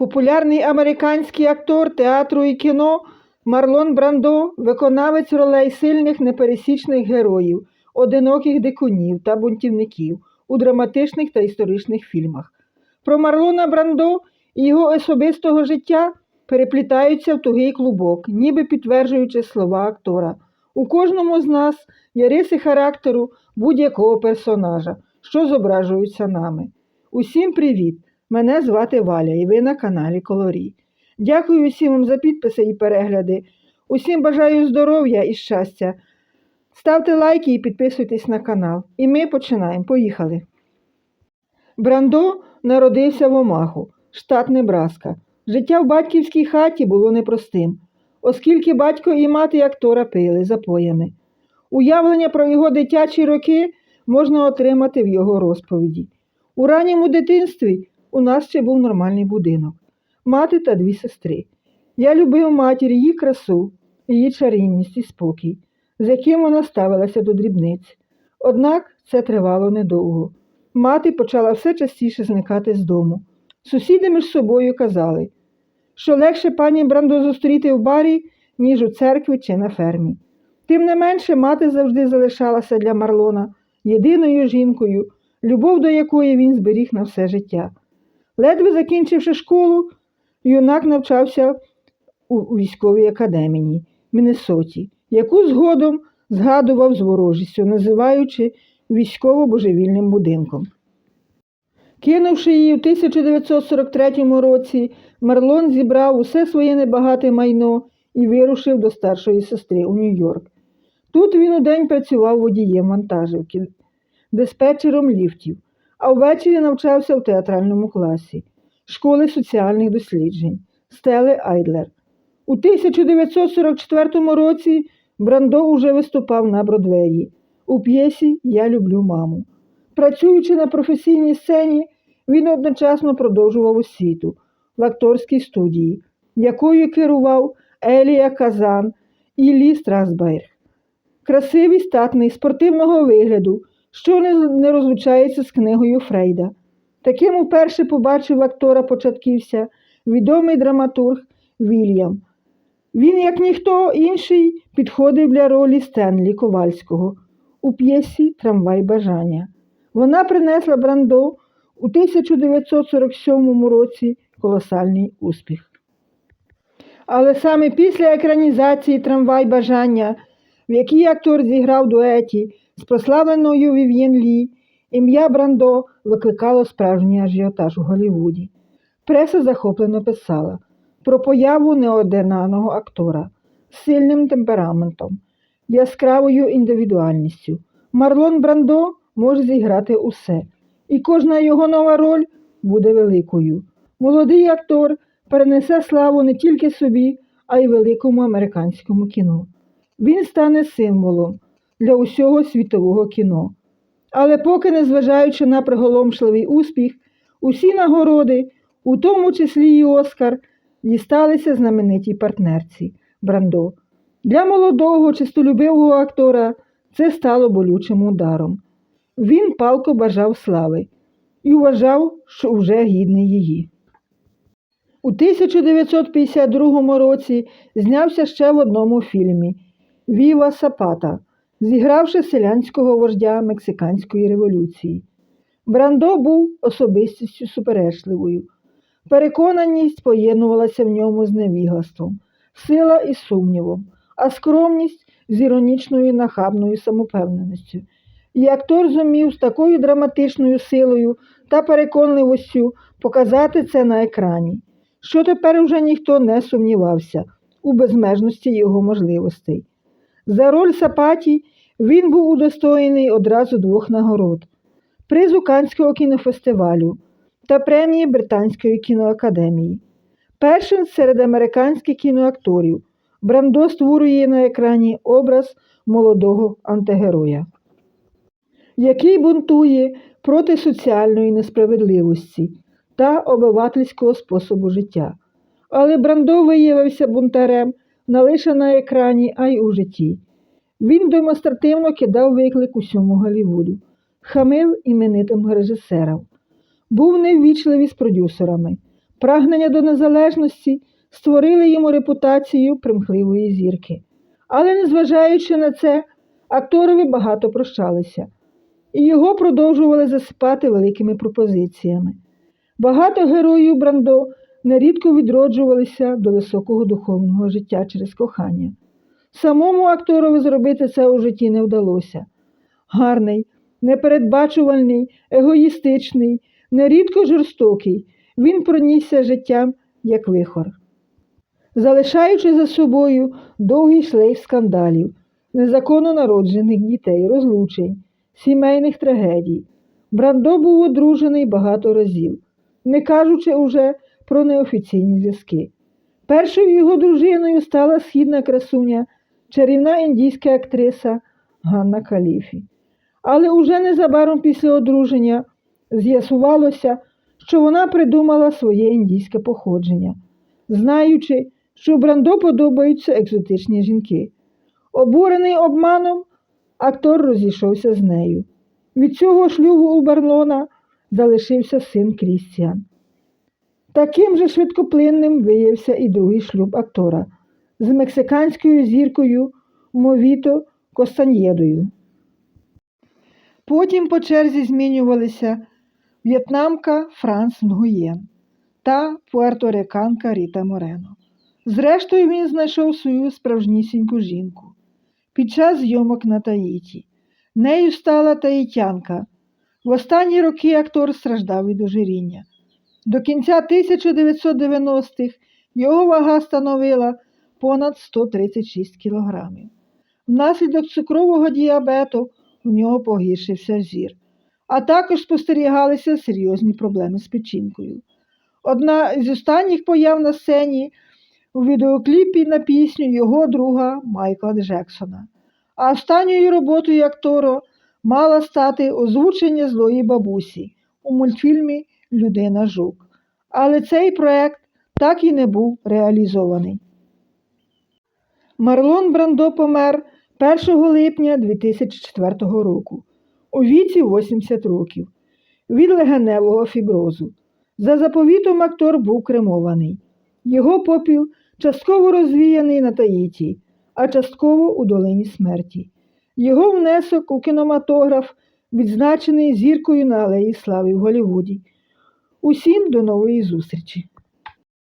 Популярний американський актор театру і кіно Марлон Брандо, виконавець ролей сильних непересічних героїв, одиноких дикунів та бунтівників у драматичних та історичних фільмах. Про Марлона Брандо і його особистого життя переплітаються в тугий клубок, ніби підтверджуючи слова актора. У кожному з нас є риси характеру будь-якого персонажа, що зображуються нами. Усім привіт! Мене звати Валя і ви на каналі Колорій. Дякую усім вам за підписи і перегляди. Усім бажаю здоров'я і щастя. Ставте лайки і підписуйтесь на канал. І ми починаємо. Поїхали. Брандо народився в Омаху, штат Небраска. Життя в батьківській хаті було непростим, оскільки батько і мати актора пили запоями. Уявлення про його дитячі роки можна отримати в його розповіді. У ранньому дитинстві у нас ще був нормальний будинок, мати та дві сестри. Я любив матір, її красу, її чарівність і спокій, з яким вона ставилася до дрібниць. Однак це тривало недовго. Мати почала все частіше зникати з дому. Сусіди між собою казали, що легше пані Брандо зустріти в барі, ніж у церкві чи на фермі. Тим не менше, мати завжди залишалася для Марлона єдиною жінкою, любов до якої він зберіг на все життя. Ледве закінчивши школу, юнак навчався у військовій академії Міннесоті, яку згодом згадував з ворожістю, називаючи військово-божевільним будинком. Кинувши її у 1943 році, Марлон зібрав усе своє небагате майно і вирушив до старшої сестри у Нью-Йорк. Тут він удень працював водієм вантажівки, диспетчером ліфтів, а ввечері навчався в театральному класі школи соціальних досліджень Стели Айдлер. У 1944 році Брандо уже виступав на Бродвеї у п'єсі Я люблю маму. Працюючи на професійній сцені, він одночасно продовжував освіту в акторській студії, якою керував Елія Казан і Лі Страсбайр. Красивий, статний, спортивного вигляду, що не, розлучається з книгою Фрейда. Таким уперше побачив актора початківця відомий драматург Вільям. Він, як ніхто інший, підходив для ролі Стенлі Ковальського у п'єсі Трамвай бажання. Вона принесла Брандо у 1947 році колосальний успіх. Але саме після екранізації Трамвай бажання, в якій актор зіграв дуеті з прославленою Вів'єн Лі, ім'я Брандо викликало справжній ажіотаж у Голлівуді. Преса захоплено писала про появу неординарного актора з сильним темпераментом, яскравою індивідуальністю. Марлон Брандо може зіграти усе, і кожна його нова роль буде великою. Молодий актор перенесе славу не тільки собі, а й великому американському кіно. Він стане символом для усього світового кіно. Але поки, незважаючи на приголомшливий успіх, усі нагороди, у тому числі і Оскар, дісталися знаменитій партнерці Брандо. Для молодого, чистолюбивого актора це стало болючим ударом. Він палко бажав слави і вважав, що вже гідний її. У 1952 році знявся ще в одному фільмі Віва Сапата, зігравши селянського вождя Мексиканської революції. Брандо був особистістю суперечливою. Переконаність поєднувалася в ньому з невіглаством, сила із сумнівом, а скромність з іронічною нахабною самопевненістю. І актор зумів з такою драматичною силою та переконливостю показати це на екрані, що тепер уже ніхто не сумнівався у безмежності його можливостей. За роль Сапаті він був удостоєний одразу двох нагород призу Канського кінофестивалю та премії Британської кіноакадемії. Першим серед американських кіноакторів Брандо створює на екрані образ молодого антигероя, який бунтує проти соціальної несправедливості та обивательського способу життя. Але Брандо виявився бунтарем не лише на екрані, а й у житті. Він демонстративно кидав виклик усьому Голлівуду, хамив іменитим режисерам, був неввічливий з продюсерами, Прагнення до незалежності створили йому репутацію примхливої зірки. Але, незважаючи на це, акторові багато прощалися, і його продовжували засипати великими пропозиціями. Багато героїв Брандо нерідко відроджувалися до високого духовного життя через кохання. Самому акторові зробити це у житті не вдалося. Гарний, непередбачувальний, егоїстичний, нерідко жорстокий, він пронісся життям як вихор, залишаючи за собою довгий шлейф скандалів, незаконно народжених дітей, розлучень, сімейних трагедій. Брандо був одружений багато разів, не кажучи уже про неофіційні зв'язки. Першою його дружиною стала східна красуня, чарівна індійська актриса Ганна Каліфі. Але уже незабаром після одруження з'ясувалося, що вона придумала своє індійське походження, знаючи, що Брандо подобаються екзотичні жінки. Обурений обманом, актор розійшовся з нею. Від цього шлюбу у Барлона залишився син Крістіан. Таким же швидкоплинним виявився і другий шлюб актора з мексиканською зіркою Мовіто Костаньєдою. Потім по черзі змінювалися в'єтнамка Франс Нгуєн та пуерториканка Ріта Морено. Зрештою, він знайшов свою справжнісіньку жінку під час зйомок на Таїті. Нею стала таїтянка. В останні роки актор страждав від ожиріння. До кінця 1990-х його вага становила понад 136 кілограмів. Внаслідок цукрового діабету у нього погіршився зір, а також спостерігалися серйозні проблеми з печінкою. Одна з останніх появ на сцені у відеокліпі на пісню його друга Майкла Джексона. А останньою роботою актора мала стати озвучення злої бабусі у мультфільмі Людина Жук. Але цей проект так і не був реалізований. Марлон Брандо помер 1 липня 2004 року у віці 80 років від легеневого фіброзу. За заповітом актор був кремований. Його попіл частково розвіяний на Таїті, а частково у долині смерті. Його внесок у кінематограф відзначений зіркою на Алеї Слави в Голлівуді. Усім до нової зустрічі!